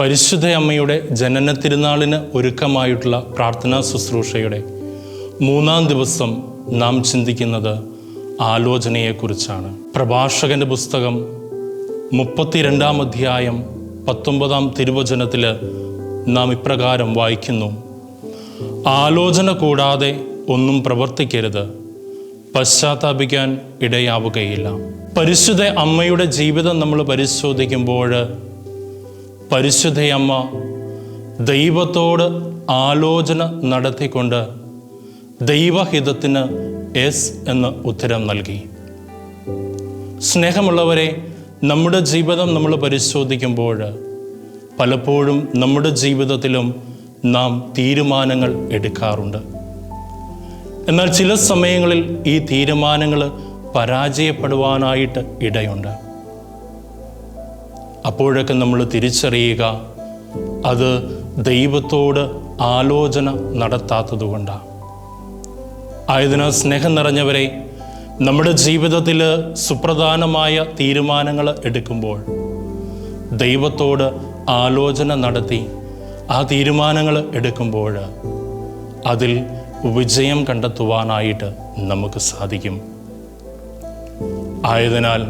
പരിശുദ്ധ അമ്മയുടെ ജനന തിരുനാളിന് ഒരുക്കമായിട്ടുള്ള പ്രാർത്ഥനാ ശുശ്രൂഷയുടെ മൂന്നാം ദിവസം നാം ചിന്തിക്കുന്നത് ആലോചനയെക്കുറിച്ചാണ്. പ്രഭാഷകന്റെ പുസ്തകം മുപ്പത്തിരണ്ടാം അധ്യായം പത്തൊമ്പതാം തിരുവചനത്തിൽ നാം ഇപ്രകാരം വായിക്കുന്നു. ആലോചന കൂടാതെ ഒന്നും പ്രവർത്തിക്കരുത് പശ്ചാത്താപിക്കാൻ ഇടയാവുകയില്ല. പരിശുദ്ധ അമ്മയുടെ ജീവിതം നമ്മൾ പരിശോധിക്കുമ്പോൾ പരിശുദ്ധയമ്മ ദൈവത്തോട് ആലോചന നടത്തിക്കൊണ്ട് ദൈവഹിതത്തിന് എസ് എന്ന് ഉത്തരം നൽകി. സ്നേഹമുള്ളവരെ നമ്മുടെ ജീവിതം നമ്മൾ പരിശോധിക്കുമ്പോൾ പലപ്പോഴും നമ്മുടെ ജീവിതത്തിലും നാം തീരുമാനങ്ങൾ എടുക്കാറുണ്ട്. എന്നാൽ ചില സമയങ്ങളിൽ ഈ തീരുമാനങ്ങൾ പരാജയപ്പെടുവാനായിട്ട് ഇടയുണ്ട്. അപ്പോഴൊക്കെ നമ്മൾ തിരിച്ചറിയുക. അത് ദൈവത്തോട് ആലോചന നടത്താത്തതുകൊണ്ടാണ് ആയതിനാൽ സ്നേഹം നിറഞ്ഞവരെ നമ്മുടെ ജീവിതത്തിൽ സുപ്രധാനമായ തീരുമാനങ്ങൾ എടുക്കുമ്പോൾ ദൈവത്തോട് ആലോചന നടത്തി ആ തീരുമാനങ്ങൾ എടുക്കുമ്പോൾ അതിൽ വിജയം കണ്ടെത്തുവാനായിട്ട് നമുക്ക് സാധിക്കും. ആയതിനാൽ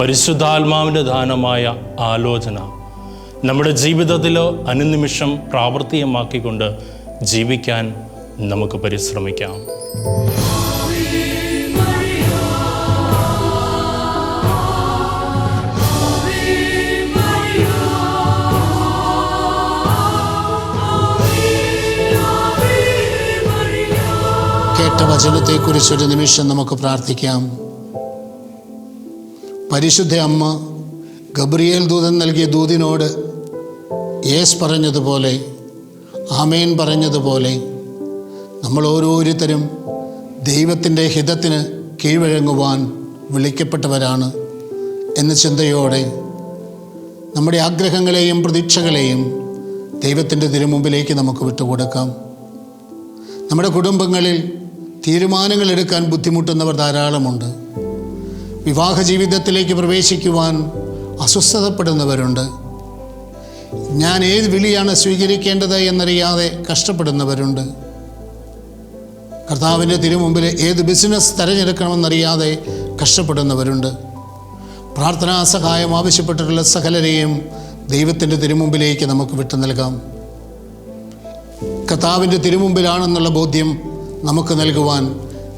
പരിശുദ്ധാത്മാവിന്റെ ദാനമായ ആലോചന നമ്മുടെ ജീവിതത്തിൽ അനുനിമിഷം പ്രാവർത്തികമാക്കിക്കൊണ്ട് ജീവിക്കാൻ നമുക്ക് പരിശ്രമിക്കാം. കേട്ട വചനത്തെക്കുറിച്ചൊരു നിമിഷം നമുക്ക് പ്രാർത്ഥിക്കാം. പരിശുദ്ധ അമ്മ ഗബ്രിയേൽ ദൂതൻ നൽകിയ ദൂതിനോട് യേസ് പറഞ്ഞതുപോലെ ആമേൻ പറഞ്ഞതുപോലെ നമ്മൾ ഓരോരുത്തരും ദൈവത്തിന്റെ ഹിതത്തിന് കീഴ്വഴങ്ങുവാൻ വിളിക്കപ്പെട്ടവരാണ് എന്ന ചിന്തയോടെ നമ്മുടെ ആഗ്രഹങ്ങളെയും പ്രതീക്ഷകളെയും ദൈവത്തിന്റെ തിരുമുമ്പിലേക്ക് നമുക്ക് വിട്ടുകൊടുക്കാം. നമ്മുടെ കുടുംബങ്ങളിൽ തീരുമാനങ്ങൾ എടുക്കാൻ ബുദ്ധിമുട്ടുന്നവർ ധാരാളമുണ്ട്. വിവാഹ ജീവിതത്തിലേക്ക് പ്രവേശിക്കുവാൻ അസ്വസ്ഥതപ്പെടുന്നവരുണ്ട്. ഞാൻ ഏത് വിളിയാണ് സ്വീകരിക്കേണ്ടത് എന്നറിയാതെ കഷ്ടപ്പെടുന്നവരുണ്ട്. കർത്താവിന്റെ തിരുമുമ്പിൽ ഏത് ബിസിനസ് തിരഞ്ഞെടുക്കണമെന്നറിയാതെ കഷ്ടപ്പെടുന്നവരുണ്ട്. പ്രാർത്ഥനാ സഹായം ആവശ്യപ്പെട്ടിട്ടുള്ള സകലരെയും ദൈവത്തിന്റെ തിരുമുമ്പിലേക്ക് നമുക്ക് വിട്ടു നൽകാം. കർത്താവിന്റെ തിരുമുമ്പിലാണെന്നുള്ള ബോധ്യം നമുക്ക് നൽകുവാൻ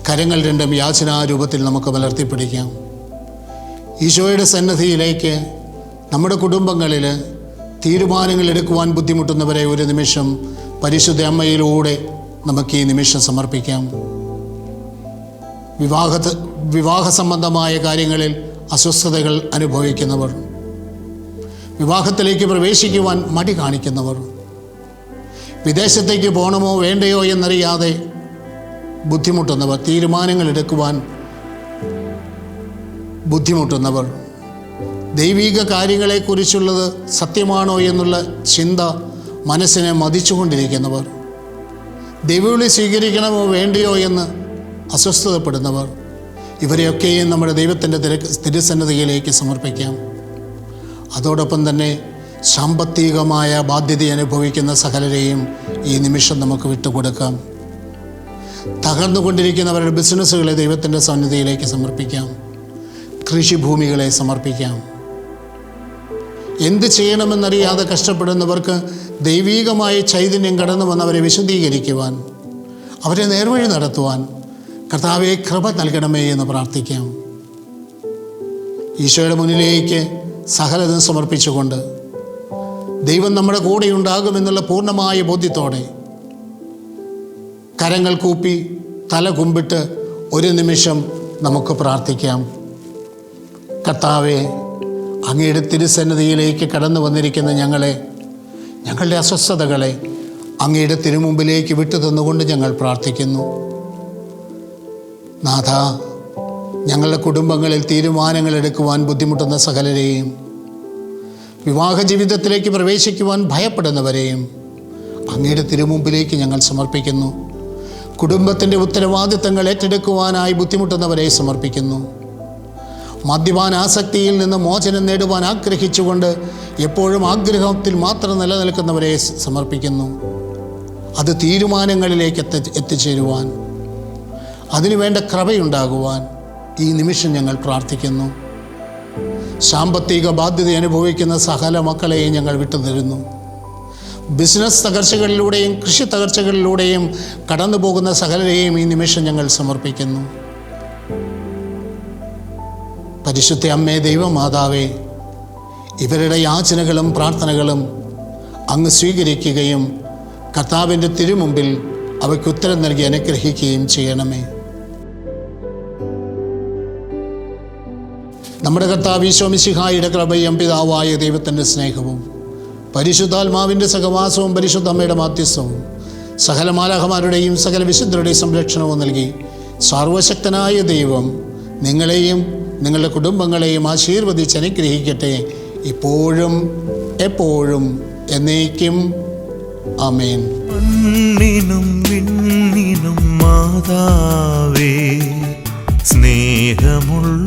കരങ്ങൾ രണ്ടും യാചനാരൂപത്തിൽ നമുക്ക് മലർത്തിപ്പിടിക്കാം ഈശോയുടെ സന്നദ്ധിയിലേക്ക് നമ്മുടെ കുടുംബങ്ങളിൽ തീരുമാനങ്ങൾ എടുക്കുവാൻ ബുദ്ധിമുട്ടുന്നവരെ ഒരു നിമിഷം പരിശുദ്ധ അമ്മയിലൂടെ നമുക്ക് ഈ നിമിഷം സമർപ്പിക്കാം. വിവാഹ വിവാഹ സംബന്ധമായ കാര്യങ്ങളിൽ അസ്വസ്ഥതകൾ അനുഭവിക്കുന്നവർ വിവാഹത്തിലേക്ക് പ്രവേശിക്കുവാൻ മടി കാണിക്കുന്നവർ വിദേശത്തേക്ക് പോകണമോ വേണ്ടയോ എന്നറിയാതെ ബുദ്ധിമുട്ടുന്നവർ തീരുമാനങ്ങൾ എടുക്കുവാൻ ബുദ്ധിമുട്ടുന്നവർ. ദൈവിക കാര്യങ്ങളെക്കുറിച്ചുള്ളത് സത്യമാണോ എന്നുള്ള ചിന്ത മനസ്സിനെ മതിച്ചുകൊണ്ടിരിക്കുന്നവർ. ദൈവവിളി സ്വീകരിക്കണമോ വേണ്ടയോ എന്ന് അസ്വസ്ഥതപ്പെടുന്നവർ. ഇവരെയൊക്കെയും നമ്മുടെ ദൈവത്തിന്റെ തിരുസന്നതിയിലേക്ക് സമർപ്പിക്കാം. അതോടൊപ്പം തന്നെ സാമ്പത്തികമായ ബാധ്യത അനുഭവിക്കുന്ന സകലരെയും ഈ നിമിഷം നമുക്ക് വിട്ടുകൊടുക്കാം. തകർന്നുകൊണ്ടിരിക്കുന്നവരുടെ ബിസിനസ്സുകളെ ദൈവത്തിന്റെ സന്നിധിയിലേക്ക് സമർപ്പിക്കാം. കൃഷിഭൂമികളെ സമർപ്പിക്കാം. എന്ത് ചെയ്യണമെന്നറിയാതെ കഷ്ടപ്പെടുന്നവർക്ക് ദൈവീകമായ ചൈതന്യം കടന്നു വന്നവരെ വിശദീകരിക്കുവാൻ അവരെ നേർവഴി നടത്തുവാൻ കർത്താവെ കൃപ നൽകണമേ എന്ന് പ്രാർത്ഥിക്കാം. ഈശോയുടെ മുന്നിലേക്ക് സകലതും സമർപ്പിച്ചുകൊണ്ട് ദൈവം നമ്മുടെ കൂടെ ഉണ്ടാകുമെന്നുള്ള പൂർണമായ ബോധ്യത്തോടെ കരങ്ങൾ കൂപ്പി തല കുമ്പിട്ട് ഒരു നിമിഷം നമുക്ക് പ്രാർത്ഥിക്കാം. കർത്താവെ അങ്ങയുടെ തിരുസന്നിധിയിലേക്ക് കടന്നു വന്നിരിക്കുന്ന ഞങ്ങളെ ഞങ്ങളുടെ അസ്വസ്ഥതകളെ അങ്ങയുടെ തിരുമുമ്പിലേക്ക് വിട്ടു തന്നുകൊണ്ട് ഞങ്ങൾ പ്രാർത്ഥിക്കുന്നു. നാഥ ഞങ്ങളുടെ കുടുംബങ്ങളിൽ തീരുമാനങ്ങൾ എടുക്കുവാൻ ബുദ്ധിമുട്ടുന്ന സകലരെയും വിവാഹ ജീവിതത്തിലേക്ക് പ്രവേശിക്കുവാൻ ഭയപ്പെടുന്നവരെയും അങ്ങയുടെ തിരുമുമ്പിലേക്ക് ഞങ്ങൾ സമർപ്പിക്കുന്നു. കുടുംബത്തിന്റെ ഉത്തരവാദിത്തങ്ങൾ ഏറ്റെടുക്കുവാനായി ബുദ്ധിമുട്ടുന്നവരെ സമർപ്പിക്കുന്നു. മദ്യപാന ആസക്തിയിൽ നിന്ന് മോചനം നേടുവാൻ ആഗ്രഹിച്ചുകൊണ്ട് എപ്പോഴും ആഗ്രഹത്തിൽ മാത്രം നിലനിൽക്കുന്നവരെ സമർപ്പിക്കുന്നു. അത് തീരുമാനങ്ങളിലേക്ക് എത്തി എത്തിച്ചേരുവാൻ അതിനുവേണ്ട കൃപയുണ്ടാകുവാൻ ഈ നിമിഷം ഞങ്ങൾ പ്രാർത്ഥിക്കുന്നു. സാമ്പത്തിക ബാധ്യത അനുഭവിക്കുന്ന സകല മക്കളെയും ഞങ്ങൾ വിട്ടുതരുന്നു. ബിസിനസ് തകർച്ചകളിലൂടെയും കൃഷി തകർച്ചകളിലൂടെയും കടന്നു പോകുന്ന സകലരെയും ഈ നിമിഷം ഞങ്ങൾ സമർപ്പിക്കുന്നു. പരിശുദ്ധ അമ്മേ ദൈവമാതാവേ ഇവരുടെ യാചനകളും പ്രാർത്ഥനകളും അങ്ങ് സ്വീകരിക്കുകയും കർത്താവിന്റെ തിരുമുമ്പിൽ അവയ്ക്ക് ഉത്തരം നൽകി അനുഗ്രഹിക്കുകയും ചെയ്യണമേ. നമ്മുടെ കർത്താവ് ഈശോമിശിഹായുടെ കൃപയും പിതാവായ ദൈവത്തിന്റെ സ്നേഹവും പരിശുദ്ധാത്മാവിന്റെ സഹവാസവും പരിശുദ്ധ അമ്മയുടെ മാധ്യസ്ഥവും സകല മാലാഹമാരുടെയും സകല വിശുദ്ധരുടെയും സംരക്ഷണവും നൽകി സർവശക്തനായ ദൈവം നിങ്ങളെയും നിങ്ങളുടെ കുടുംബങ്ങളെയും ആശീർവദിച്ച് അനുഗ്രഹിക്കട്ടെ. ഇപ്പോഴും എപ്പോഴും എന്നേക്കും. ആമേൻ. മാതാവേ സ്നേഹമുള്ള